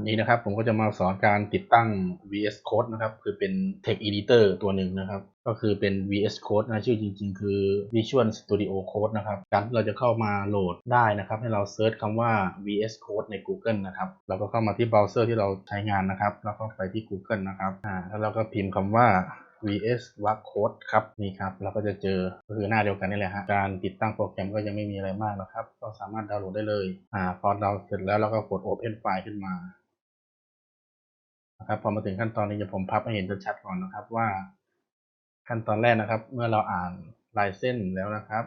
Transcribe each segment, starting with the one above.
วันนี้นะครับผมก็จะมาสอนการติดตั้ง VS Code นะครับ คือเป็น Text Editor ตัวหนึ่งนะครับ ก็คือเป็น VS Code นะชื่อจริง ๆ คือ Visual Studio Code นะครับการเราจะเข้ามาโหลดได้นะครับ ให้เราเซิร์ชคำว่า VS Code ใน Google นะครับเราก็เข้ามาที่เบราว์เซอร์ที่เราใช้งานนะครับ แล้วก็ไปที่ Google นะครับอ่าแล้วเราก็พิมพ์คำว่า vs w a r code ครับนี่ครับเราก็จะเจอก็คือหน้าเดียวกันนี่แหละฮะการติดตั้งโปรแกรมก็ยังไม่มีอะไรมากหรอกครับ ก็สามารถดาวน์โหลดได้เลยอ่าพอดาวน์เสร็จแล้วเราก็กด open file ขึ้นมา นะครับพอมาถึงขั้นตอนนี้จะผมพับให้เห็นชัดๆก่อนนะครับว่า ขั้นตอนแรกนะครับ เมื่อเราอ่านลายเส้นแล้วนะครับ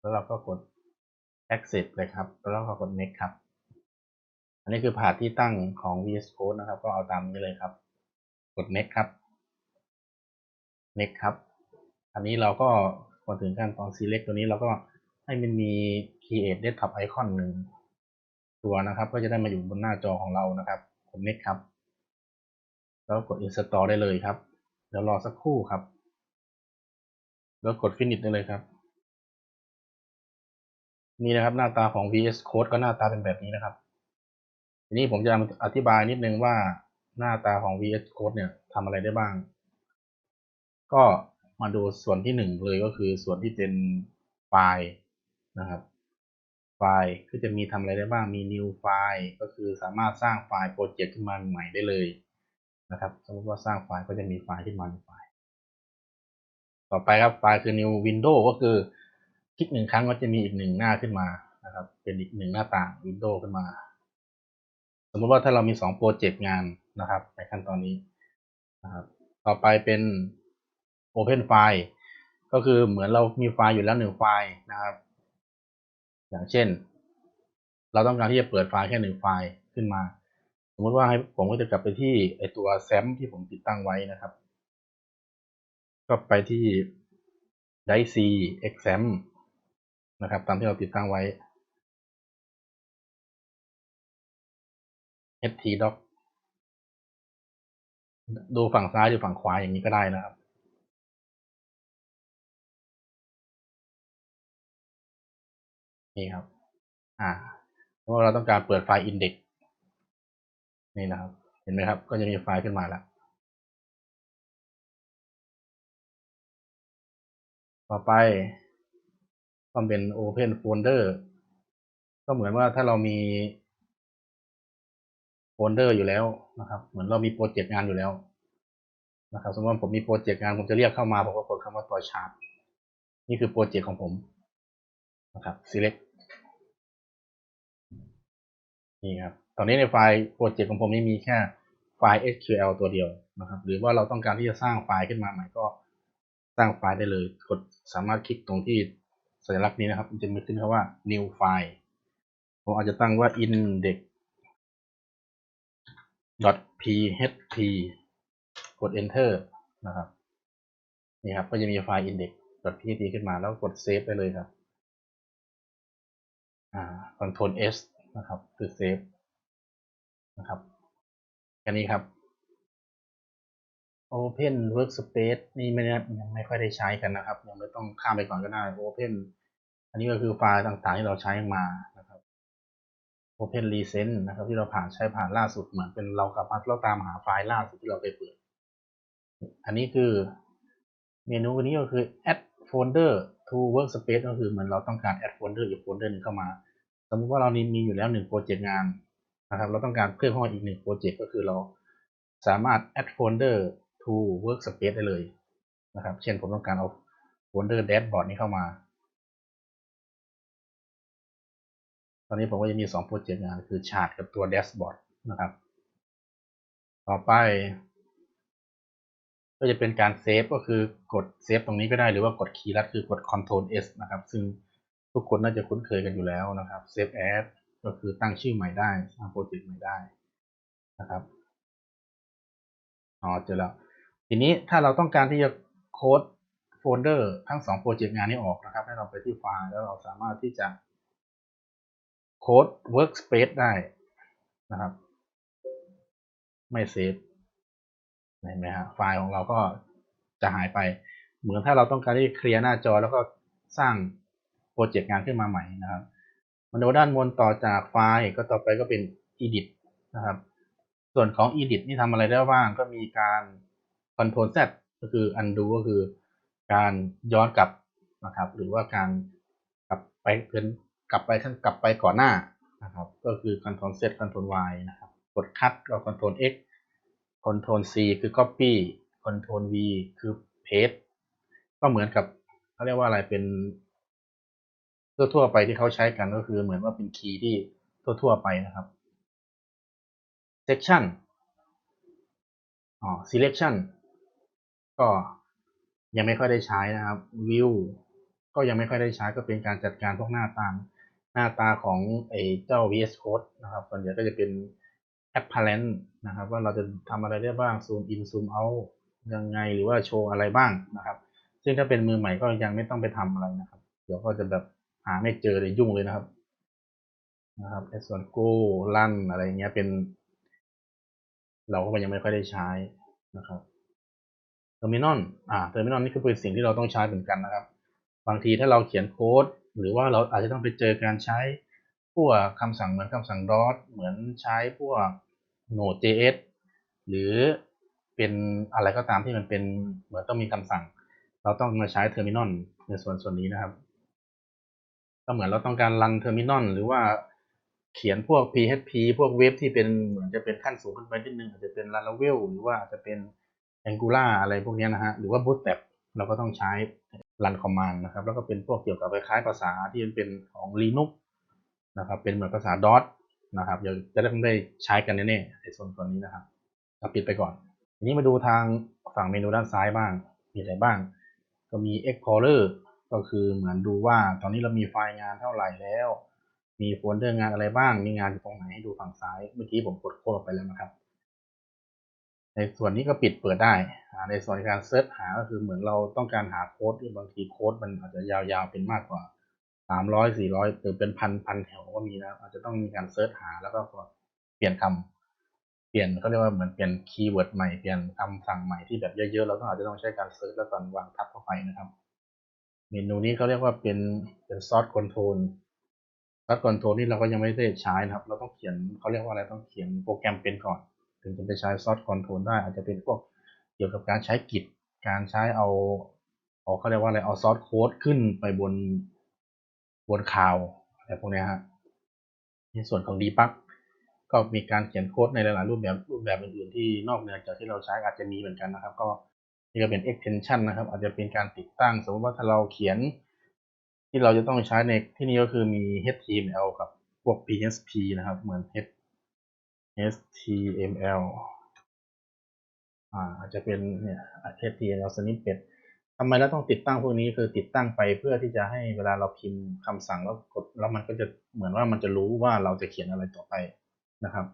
แล้วเราก็กด accept เลยครับ แล้วเราก็กด next ครับ อันนี้คือผ่านที่ตั้งของ VS Code นะครับ ก็เอาตามนี้เลยครับ กด next ครับ next ครับ อันนี้เราก็พอถึงขั้นตอน select ตัวนี้เราก็ให้มันมี create desktop icon หนึ่งตัวนะครับ ก็จะได้มาอยู่บนหน้าจอของเรานะครับกด next ครับ แล้วกด install ได้เลยครับ เดี๋ยวรอสักครู่ครับ แล้วกด finish ได้เลยครับ นี่นะครับหน้าตาของ VS Code ก็หน้าตาเป็นแบบนี้นะครับ ทีนี้ผมจะอธิบายนิดนึงว่าหน้าตาของ VS Code เนี่ยทำอะไรได้บ้าง ก็มาดูส่วนที่หนึ่งเลยก็คือส่วนที่เป็นไฟล์นะครับ ไฟล์ก็จะมีทำอะไรได้บ้าง มี new ไฟล์ก็คือสามารถสร้างไฟล์โปรเจกต์ขึ้นมาใหม่ได้เลย นะครับ สมมติว่าสร้างไฟล์ก็จะมีไฟล์ขึ้นมาหนึ่งไฟล์ ต่อไปครับไฟล์คือ new window ก็คือคลิกหนึ่งครั้งก็จะมีอีกหนึ่งหน้าขึ้นมานะครับ เป็นอีกหนึ่งหน้าต่าง window ขึ้นมา สมมติว่าถ้าเรามีสองโปรเจกต์งานนะครับ ในขั้นตอนนี้นะครับ ต่อไปเป็น Open File ก็คือเหมือนเรามีไฟล์อยู่แล้วหนึ่งไฟล์นะครับ อย่างเช่น เราต้องการที่จะเปิดไฟล์แค่หนึ่งไฟล์ขึ้นมา สมมติว่าให้ผมก็จะกลับไปที่ไอตัวแซมที่ผมติดตั้งไว้นะครับ ก็ไปที่ d i c exam นะครับ ตามที่เราติดตั้งไว้ htdoc ดูฝั่งซ้ายหรือฝั่งขวาอย่างนี้ก็ได้นะครับ นี่ครับ อ่าเพราะเราต้องการเปิดไฟล์ index นี่นะครับ เห็นไหมครับ ก็จะมีไฟล์ขึ้นมาแล้ว ต่อไปก็เป็น open folder ก็เหมือนว่าถ้าเรามีโฟลเดอร์อยู่แล้วนะครับ เหมือนเรามีโปรเจกต์งานอยู่แล้วนะครับ สมมติว่าผมมีโปรเจกต์งานผมจะเรียกเข้ามาผมก็กดคำว่าตัวชาร์ตนี่คือโปรเจกต์ของผมนะครับ select นี่ครับ ตอนนี้ในไฟล์โปรเจกต์ของผมนี่มีแค่ไฟล์ SQL ตัวเดียวนะครับ หรือว่าเราต้องการที่จะสร้างไฟล์ขึ้นมาใหม่ก็สร้างไฟล์ได้เลย กดสามารถคลิกตรงที่สัญลักษณ์นี้นะครับ มันจะมีขึ้นคำว่า new file ผมอาจจะตั้งว่า index .php กด enter นะครับ นี่ครับ ก็จะมีไฟล์ index .php ขึ้นมาแล้วกด save ได้เลยครับ อ่า control s นะครับคือ save นะครับแค่นี้ครับ open workspace นี่ไม่ยังไม่ค่อยได้ใช้กันนะครับ ยังไม่ต้องข้ามไปก่อนก็ได้ open อันนี้ก็คือไฟล์ต่างๆที่เราใช้มานะครับ Open Recent นะครับที่เราผ่านใช้ผ่านล่าสุดเหมือนเป็นเรากลับมาเราตามหาไฟล์ล่าสุดที่เราเคยเปิด อันนี้คือเมนูอันนี้ก็คือ add folder to workspace ก็คือเหมือนเราต้องการ add folder อีกโฟลเดอร์นึงเข้ามา มมติว่าเรานี้มีอยู่แล้วหนึ่งโปรเจกต์งานนะครับ เราต้องการเพิ่มเข้ามาอีกหนึ่งโปรเจกต์ก็คือเราสามารถ add folder to workspace ได้เลยนะครับ เช่นผมต้องการเอาโฟลเดอร์ dashboard นี้เข้ามา ตอนนี้ผมก็จะมี2โปรเจกต์งานคือชาร์ตกับตัว dashboard นะครับ ต่อไป ก็จะเป็นการเซฟก็คือกดเซฟตรงนี้ก็ได้หรือว่ากดคีย์ลัดคือกด Ctrl S นะครับ ซึ่ง ทุกคนน่าจะคุ้นเคยกันอยู่แล้วนะครับ Save As ก็คือตั้งชื่อใหม่ได้สร้างโปรเจกต์ใหม่ได้นะครับอ๋อเจอแล้ว ทีนี้ถ้าเราต้องการที่จะโค้ดโฟลเดอร์ทั้ง2โปรเจกต์งานนี้ออกนะครับ ให้เราไปที่ไฟล์แล้วเราสามารถที่จะโค้ด workspace ได้นะครับ ไม่เซฟเห็นไหมฮะไฟล์ของเราก็จะหายไป เหมือนถ้าเราต้องการที่เคลียร์หน้าจอแล้วก็สร้าง โปรเจกต์งานขึ้นมาใหม่นะครับมาดูด้านบนต่อจากไฟล์ก็ต่อไปก็เป็น edit นะครับ ส่วนของ edit นี่ทำอะไรได้บ้างก็มีการ control z ก็คือ undo ก็คือการย้อนกลับนะครับ หรือว่าการกลับไปเป็นกลับไปข้างกลับไปก่อนหน้านะครับ ก็คือ control z control y นะครับ กด cut ก็ control x control c คือ copy control v คือ paste ก็เหมือนกับเขาเรียกว่าอะไรเป็น ทั่วๆไปที่เขาใช้กันก็คือเหมือนว่าเป็นคีย์ที่ทั่วๆไปนะครับ section อ๋อ selection ก็ยังไม่ค่อยได้ใช้นะครับ view ก็ยังไม่ค่อยได้ใช้ก็เป็นการจัดการพวกหน้าตาหน้าตาของไอ้เจ้า VS Code นะครับส่วนใหญ่ก็จะเป็น apparent นะครับว่าเราจะทำอะไรได้บ้าง zoom in zoom out ยังไงหรือว่าโชว์อะไรบ้างนะครับ ซึ่งถ้าเป็นมือใหม่ก็ยังไม่ต้องไปทำอะไรนะครับ เดี๋ยวก็จะแบบ หาไม่เจอเลยยุ่งเลยนะครับ นะครับในส่วน go run อะไรเงี้ยเป็น เราก็ยังไม่ค่อยได้ใช้นะครับ terminal อ่า terminal นี่คือเป็นสิ่งที่เราต้องใช้เหมือนกันนะครับ บางทีถ้าเราเขียนโค้ด หรือว่าเราอาจจะต้องไปเจอการใช้พวกคำสั่งเหมือนคำสั่ง dot เหมือนใช้พวก node.js หรือเป็นอะไรก็ตามที่มันเป็นเหมือนต้องมีคำสั่ง เราต้องมาใช้ terminal ในส่วนส่วนนี้นะครับ ก็เหมือนเราต้องการรัน terminal หรือว่าเขียนพวก PHP พวกเว็บที่เป็นเหมือนจะเป็นขั้นสูงขึ้นไปนิดนึงอาจจะเป็น Laravel หรือว่าอาจจะเป็น Angular อะไรพวกนี้นะฮะหรือว่า Bootstrap เราก็ต้องใช้ run command นะครับ แล้วก็เป็นพวกเกี่ยวกับคล้ายๆภาษาที่มันเป็นของ Linux นะครับ เป็นเหมือนภาษา DOT นะครับเดี๋ยวจะได้ได้ใช้กันแน่ๆในส่วนตัวนี้นะครับเราปิดไปก่อน ทีนี้มาดูทางฝั่งเมนูด้านซ้ายบ้างมีอะไรบ้าง ก็มี Explorer ก็คือเหมือนดูว่าตอนนี้เรามีไฟล์งานเท่าไหร่แล้ว มีโฟลเดอร์งานอะไรบ้าง มีงานอยู่ตรงไหนให้ดูฝั่งซ้าย เมื่อกี้ผมกดโค้ดไปแล้วนะครับ ในส่วนนี้ก็ปิดเปิดได้ ในส่วนการเซิร์ชหา ก็คือเหมือนเราต้องการหาโค้ดที่บางทีโค้ดมันอาจจะยาวๆเป็นมากกว่าสามร้อยสี่ร้อยหรือเป็นพันพันแถวก็มีนะอาจจะต้องมีการเซิร์ชหาแล้วก็เปลี่ยนคำเปลี่ยนเขาเรียกว่าเหมือนเปลี่ยนคีย์เวิร์ดใหม่เปลี่ยนคำสั่งใหม่ที่แบบเยอะๆเราก็อาจจะต้องใช้การเซิร์ชแล้วก่อนวางทับเข้าไปนะครับ เมนูนี้เขาเรียกว่าเป็นเป็นซอสคอนโทรลซอสคอนโทรลนี่เราก็ยังไม่ได้ใช้นะครับ เราต้องเขียนเขาเรียกว่าอะไรต้องเขียนโปรแกรมเป็นก่อน ถึงจะไปใช้ซอสคอนโทรลได้อาจจะเป็นพวกเกี่ยวกับการใช้กิจการใช้เอาเอาเขาเรียกว่าอะไรเอาซอสโค้ดขึ้นไปบนบนคาวอะไรพวกนี้ฮะในส่วนของดีบักก็มีการเขียนโค้ดในหลาย ๆ รูปแบบรูปแบบอื่น ๆ ที่นอกเหนือจากที่เราใช้อาจจะมีเหมือนกันนะครับ ก็ นี่ก็เป็น extension นะครับ อาจจะเป็นการติดตั้ง สมมติว่าถ้าเราเขียน ที่เราจะต้องใช้ในที่นี้ก็คือมี HTML กับพวก PHP นะครับ เหมือน HTML อ่าอาจจะเป็นเนี่ย HTML snippet ทำไมเราต้องติดตั้งพวกนี้คือติดตั้งไปเพื่อที่จะให้เวลาเราพิมพ์คำสั่งแล้วกดแล้วมันก็จะเหมือนว่ามันจะรู้ว่าเราจะเขียนอะไรต่อไปนะครับ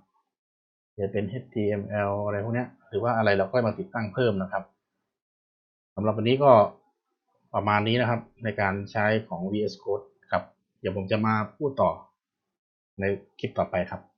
จะเป็น HTML อะไรพวกนี้หรือว่าอะไรเราก็มาติดตั้งเพิ่มนะครับ สำหรับวันนี้ก็ประมาณนี้นะครับ ในการใช้ของ VS Code ครับ เดี๋ยวผมจะมาพูดต่อในคลิปต่อไปครับ